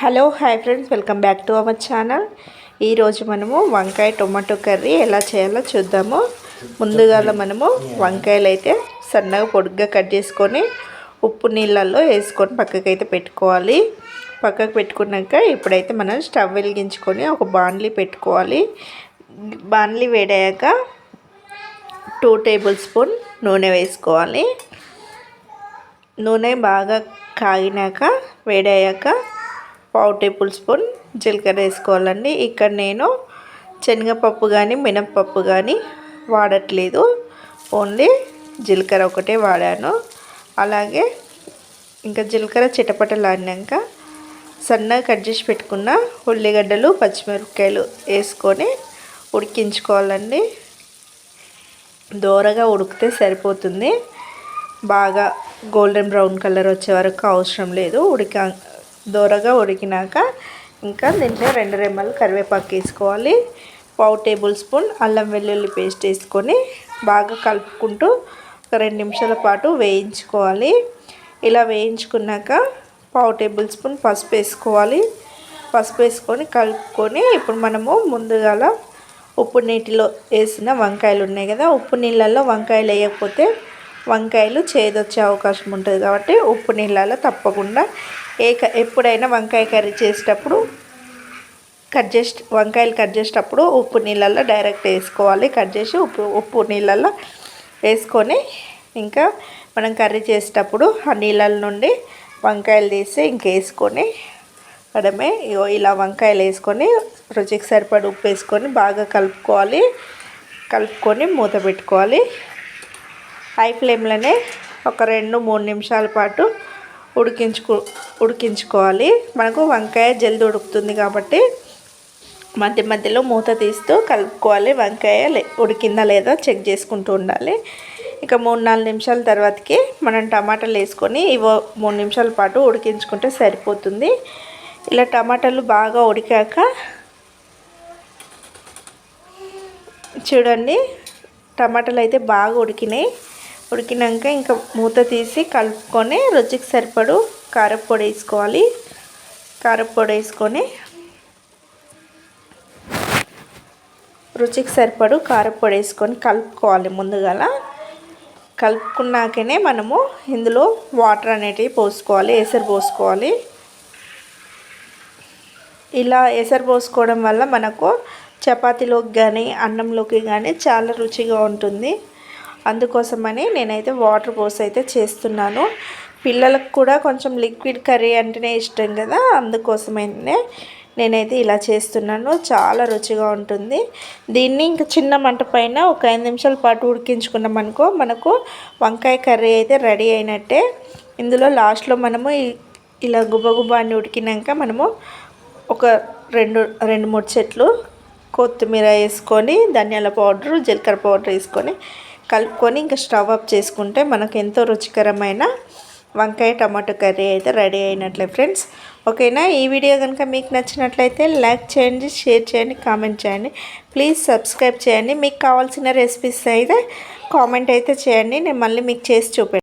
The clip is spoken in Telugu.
Hello hi friends welcome back to our channel. ఈరోజు మనము వంకాయ టొమాటో కర్రీ ఎలా చేయాలో చూద్దాము. ముందుగా మనము వంకాయలు అయితే సన్నగా పొడుగ్గా కట్ చేసుకొని ఉప్పు నీళ్ళల్లో వేసుకొని పక్కకు అయితే పెట్టుకోవాలి. పక్కకు పెట్టుకున్నాక ఇప్పుడైతే మనం స్టవ్ వెలిగించుకొని ఒక బాండ్లీ పెట్టుకోవాలి. బాండ్లీ వేడాక టూ టేబుల్ స్పూన్ నూనె వేసుకోవాలి. నూనె బాగా కాగినాక వేడయ్యాక పావు టేబుల్ స్పూన్ జీలకర్ర వేసుకోవాలండి. ఇక్కడ నేను శనగపప్పు కానీ మినప్పప్పు కానీ వాడట్లేదు. ఓన్లీ జీలకర్ర ఒకటే వాడాను. అలాగే ఇంకా జీలకర్ర చిటపటలాడినాక సన్నగా కట్ చేసి పెట్టుకున్న ఉల్లిగడ్డలు పచ్చిమిరపకాయలు వేసుకొని ఉడికించుకోవాలండి. దోరగా ఉడికితే సరిపోతుంది. బాగా గోల్డెన్ బ్రౌన్ కలర్ వచ్చే వరకు అవసరం లేదు. ఉడిక దోరగా ఉడికినాక ఇంకా దీంట్లో రెండు రెమ్మలు కరివేపాకు వేసుకోవాలి. పావు టేబుల్ స్పూన్ అల్లం వెల్లుల్లి పేస్ట్ వేసుకొని బాగా కలుపుకుంటూ ఒక రెండు నిమిషాల పాటు వేయించుకోవాలి. ఇలా వేయించుకున్నాక పావు టేబుల్ స్పూన్ పసుపు వేసుకోవాలి. పసుపు వేసుకొని కలుపుకొని ఇప్పుడు మనము ముందుగాల ఉప్పు నీటిలో వేసిన వంకాయలు ఉన్నాయి కదా ఉప్పు నీళ్ళల్లో వంకాయలు వేయకపోతే వంకాయలు చేదొచ్చే అవకాశం ఉంటుంది కాబట్టి ఉప్పు నీళ్ళలో తప్పకుండా ఏ ఎప్పుడైనా వంకాయ కర్రీ చేసేటప్పుడు కట్ చేసి వంకాయలు కట్ చేసేటప్పుడు ఉప్పు నీళ్ళల్లో డైరెక్ట్ వేసుకోవాలి. కట్ చేసి ఉప్పు ఉప్పు నీళ్ళల్లో వేసుకొని ఇంకా మనం కర్రీ చేసేటప్పుడు ఆ నీళ్ళ నుండి వంకాయలు తీసి ఇంకేసుకొని అడమే ఇలా వంకాయలు వేసుకొని రుచికి సరిపడి ఉప్పు వేసుకొని బాగా కలుపుకోవాలి. కలుపుకొని మూత పెట్టుకోవాలి. హై ఫ్లేమ్లోనే ఒక రెండు మూడు నిమిషాల పాటు ఉడికించుకు ఉడికించుకోవాలి. మనకు వంకాయ జల్ది ఉడుకుతుంది కాబట్టి మధ్య మధ్యలో మూత తీస్తూ కలుపుకోవాలి. వంకాయ ఉడికిందా లేదా చెక్ చేసుకుంటూ ఉండాలి. ఇక మూడు నాలుగు నిమిషాల తర్వాతకి మనం టమాటాలు వేసుకొని ఇవో మూడు నిమిషాల పాటు ఉడికించుకుంటే సరిపోతుంది. ఇలా టమాటాలు బాగా ఉడికాక చూడండి టమాటాలు అయితే బాగా ఉడికినాయి. ఉడికినాక ఇంకా మూత తీసి కలుపుకొని రుచికి సరిపడు కారపొడి వేసుకోవాలి. కారపొడి వేసుకొని రుచికి సరిపడు కారపొడి వేసుకొని కలుపుకోవాలి ముందుగాల. కలుపుకున్నాకనే మనము ఇందులో వాటర్ అనేటివి పోసుకోవాలి ఎసరు పోసుకోవాలి. ఇలా ఎసరు పోసుకోవడం వల్ల మనకు చపాతీలోకి కానీ అన్నంలోకి కానీ చాలా రుచిగా ఉంటుంది. అందుకోసమని నేనైతే వాటర్ పోసి అయితే చేస్తున్నాను. పిల్లలకు కూడా కొంచెం లిక్విడ్ కర్రీ అంటేనే ఇష్టం కదా అందుకోసమైతే నేనైతే ఇలా చేస్తున్నాను. చాలా రుచిగా ఉంటుంది. దీన్ని ఇంకా చిన్న మంట పైన ఒక ఐదు నిమిషాల పాటు ఉడికించుకున్నాం అనుకో మనకు వంకాయ కర్రీ అయితే రెడీ అయినట్టే. ఇందులో లాస్ట్లో మనము ఇలా గుబగుబా అని ఉడికినాక మనము ఒక రెండు రెండు మూడు చెట్లు కొత్తిమీర వేసుకొని ధనియాల పౌడరు జీలకర్ర పౌడర్ వేసుకొని కలుపుకొని ఇంకా స్టవ్ ఆఫ్ చేసుకుంటే మనకు ఎంతో రుచికరమైన వంకాయ టమాటో కర్రీ అయితే రెడీ అయినట్లే ఫ్రెండ్స్. ఓకేనా? ఈ వీడియో కనుక మీకు నచ్చినట్లయితే లైక్ చేయండి షేర్ చేయండి కామెంట్ చేయండి. ప్లీజ్ సబ్స్క్రైబ్ చేయండి. మీకు కావాల్సిన రెసిపీస్ అయితే కామెంట్ అయితే చేయండి. నేను మళ్ళీ మీకు చేసి చూపెట్టాను